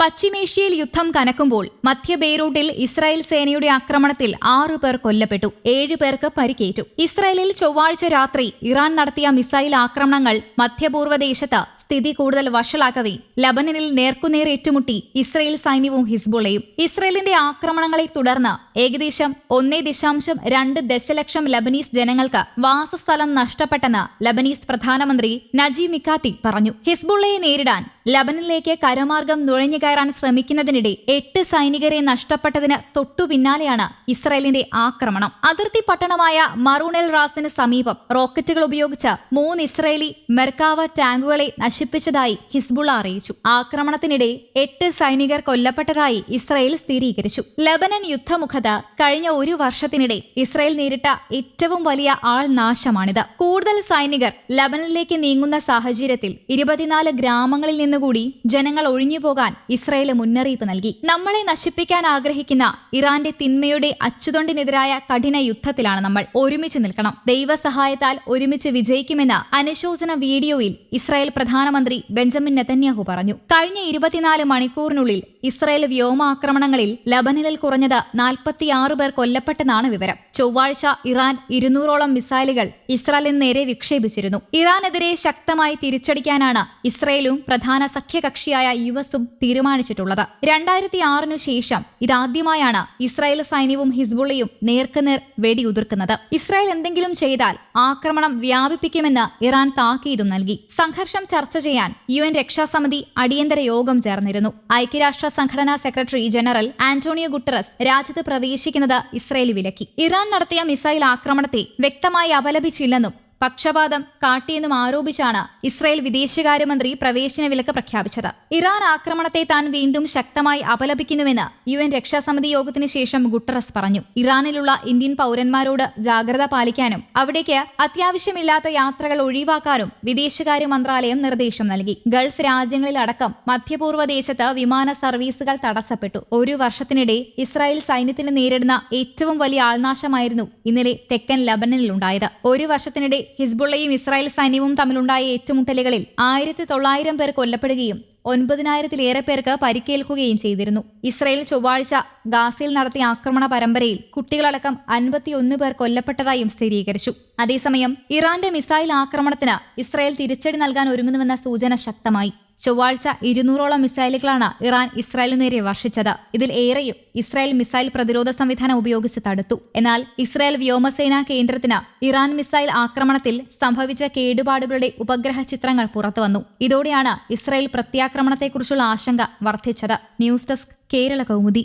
പശ്ചിമേഷ്യയിൽ യുദ്ധം കനക്കുമ്പോൾ മധ്യ ബെയ്റൂട്ടിൽ ഇസ്രായേൽ സേനയുടെ ആക്രമണത്തിൽ ആറു പേർ കൊല്ലപ്പെട്ടു ഏഴു പേർക്ക് പരിക്കേറ്റു. ഇസ്രായേലിൽ ചൊവ്വാഴ്ച രാത്രി ഇറാൻ നടത്തിയ മിസൈൽ ആക്രമണങ്ങൾ മധ്യപൂർവ ദേശത്ത് സ്ഥിതി കൂടുതൽ വഷളാക്കവേ. ലബനനിൽ നേർക്കുനേർ ഏറ്റുമുട്ടി ഇസ്രയേൽ സൈന്യവും ഹിസ്ബുളയും ഇസ്രയേലിന്റെ ആക്രമണങ്ങളെ തുടർന്ന് ഏകദേശം ഒന്നേ ദശാംശം രണ്ട് ദശലക്ഷം ലബനീസ് ജനങ്ങൾക്ക് വാസസ്ഥലം നഷ്ടപ്പെട്ടെന്ന് ലബനീസ് പ്രധാനമന്ത്രി നജീ മിക്കാത്തി പറഞ്ഞു. ഹിസ്ബുള്ളയെ നേരിടാൻ ലബനിലേക്ക് കരമാർഗം നുഴഞ്ഞു കയറാൻ ശ്രമിക്കുന്നതിനിടെ എട്ട് സൈനികരെ നഷ്ടപ്പെട്ടതിന് തൊട്ടു പിന്നാലെയാണ് ഇസ്രയേലിന്റെ ആക്രമണം. അതിർത്തി പട്ടണമായ മറൂണൽ റാസിന് സമീപം റോക്കറ്റുകൾ ഉപയോഗിച്ച് മൂന്ന് ഇസ്രയേലി മെർക്കാവ ടാങ്കുകളെ നശിപ്പിച്ചതായി ഹിസ്ബുൾ അറിയിച്ചു. ആക്രമണത്തിനിടെ എട്ട് സൈനികർ കൊല്ലപ്പെട്ടതായി ഇസ്രായേൽ സ്ഥിരീകരിച്ചു. ലബനൻ യുദ്ധമുഖത കഴിഞ്ഞ ഒരു വർഷത്തിനിടെ ഇസ്രായേൽ നേരിട്ട ഏറ്റവും വലിയ ആൾനാശമാണിത് കൂടുതൽ സൈനികർ ലബനനിലേക്ക് നീങ്ങുന്ന സാഹചര്യത്തിൽ ഇരുപത്തിനാല് ഗ്രാമങ്ങളിൽ നിന്നുകൂടി ജനങ്ങൾ ഒഴിഞ്ഞുപോകാൻ ഇസ്രായേൽ മുന്നറിയിപ്പ് നൽകി. നമ്മളെ നശിപ്പിക്കാൻ ആഗ്രഹിക്കുന്ന ഇറാന്റെ തിന്മയുടെ അച്ചുതൊണ്ടിനെതിരായ കഠിന യുദ്ധത്തിലാണ് നമ്മൾ ഒരുമിച്ച് നിൽക്കണം. ദൈവസഹായത്താൽ ഒരുമിച്ച് വിജയിക്കുമെന്ന അനുശോചന വീഡിയോയിൽ ഇസ്രായേൽ പ്രധാനമന്ത്രി ബെഞ്ചമിൻ നെതന്യാഹു പറഞ്ഞു. കഴിഞ്ഞ ഇരുപത്തിനാല് മണിക്കൂറിനുള്ളിൽ ഇസ്രയേൽ വ്യോമാക്രമണങ്ങളിൽ ലബനനിൽ കുറഞ്ഞത് നാൽപ്പത്തിയാറ് പേർ കൊല്ലപ്പെട്ടെന്നാണ് വിവരം. ചൊവ്വാഴ്ച ഇറാൻ ഇരുന്നൂറോളം മിസൈലുകൾ ഇസ്രായേലിന് നേരെ വിക്ഷേപിച്ചിരുന്നു. ഇറാനെതിരെ ശക്തമായി തിരിച്ചടിക്കാനാണ് ഇസ്രയേലും പ്രധാന സഖ്യകക്ഷിയായ യു എസും തീരുമാനിച്ചിട്ടുള്ളത്. രണ്ടായിരത്തി ആറിനു ശേഷം ഇതാദ്യമായാണ് ഇസ്രായേൽ സൈന്യവും ഹിസ്ബുള്ളയും നേർക്കുനേർ വെടിയുതിർക്കുന്നത്. ഇസ്രായേൽ എന്തെങ്കിലും ചെയ്താൽ ആക്രമണം വ്യാപിപ്പിക്കുമെന്ന് ഇറാൻ താക്കീതും നൽകി. സംഘർഷം ചർച്ച ചെയ്യാൻ യു എൻ രക്ഷാസമിതി അടിയന്തര യോഗം ചേർന്നിരുന്നു. ഐക്യരാഷ്ട്ര സംഘടനാ സെക്രട്ടറി ജനറൽ ആന്റോണിയോ ഗുട്ടറസ് രാജ്യത്ത് പ്രവേശിക്കുന്നത് ഇസ്രായേൽ വിലക്കി. ഇറാൻ നടത്തിയ മിസൈൽ ആക്രമണത്തെ വ്യക്തമായി അപലപിച്ചില്ലെന്നും പക്ഷപാതം കാട്ടിയെന്നും ആരോപിച്ചാണ് ഇസ്രായേൽ വിദേശകാര്യമന്ത്രി പ്രവേശന വിലക്ക് പ്രഖ്യാപിച്ചത്. ഇറാൻ ആക്രമണത്തെ താൻ വീണ്ടും ശക്തമായി അപലപിക്കുന്നുവെന്ന് യു എൻ രക്ഷാസമിതി യോഗത്തിന് ശേഷം ഗുട്ടറസ് പറഞ്ഞു. ഇറാനിലുള്ള ഇന്ത്യൻ പൌരന്മാരോട് ജാഗ്രത പാലിക്കാനും അവിടേക്ക് അത്യാവശ്യമില്ലാത്ത യാത്രകൾ ഒഴിവാക്കാനും വിദേശകാര്യ മന്ത്രാലയം നിർദ്ദേശം നൽകി. ഗൾഫ് രാജ്യങ്ങളിലടക്കം മധ്യപൂർവ ദേശത്ത് വിമാന സർവീസുകൾ തടസ്സപ്പെട്ടു. ഒരു വർഷത്തിനിടെ ഇസ്രായേൽ സൈന്യത്തിന് നേരിടുന്ന ഏറ്റവും വലിയ ആൾനാശമായിരുന്നു ഇന്നലെ തെക്കൻ ലബനനിലുണ്ടായത്. ഒരു വർഷത്തിനിടെ ഹിസ്ബുള്ളയും ഇസ്രായേൽ സൈന്യവും തമ്മിലുണ്ടായ ഏറ്റുമുട്ടലുകളിൽ ആയിരത്തി തൊള്ളായിരം പേർ കൊല്ലപ്പെടുകയും ഒൻപതിനായിരത്തിലേറെ പേർക്ക് പരിക്കേൽക്കുകയും ചെയ്തിരുന്നു. ഇസ്രായേൽ ചൊവ്വാഴ്ച ഗാസയിൽ നടത്തിയ ആക്രമണ പരമ്പരയിൽ കുട്ടികളടക്കം അൻപത്തിയൊന്ന് പേർ കൊല്ലപ്പെട്ടതായും സ്ഥിരീകരിച്ചു. അതേസമയം ഇറാന്റെ മിസൈൽ ആക്രമണത്തിന് ഇസ്രായേൽ തിരിച്ചടി നൽകാൻ ഒരുങ്ങുന്നുവെന്ന സൂചന ശക്തമായി. ചൊവ്വാഴ്ച ഇരുന്നൂറോളം മിസൈലുകളാണ് ഇറാൻ ഇസ്രായേലിനു നേരെ വർഷിച്ചത്. ഇതിൽ ഏറെയും ഇസ്രായേൽ മിസൈൽ പ്രതിരോധ സംവിധാനം ഉപയോഗിച്ച് തടുത്തു. എന്നാൽ ഇസ്രായേൽ വ്യോമസേനാ കേന്ദ്രത്തിന് ഇറാൻ മിസൈൽ ആക്രമണത്തിൽ സംഭവിച്ച കേടുപാടുകളുടെ ഉപഗ്രഹ ചിത്രങ്ങൾ പുറത്തുവന്നു. ഇതോടെയാണ് ഇസ്രായേൽ പ്രത്യാക്രമണത്തെക്കുറിച്ചുള്ള ആശങ്ക വർദ്ധിച്ചത്. News desk Kerala Kaumudi.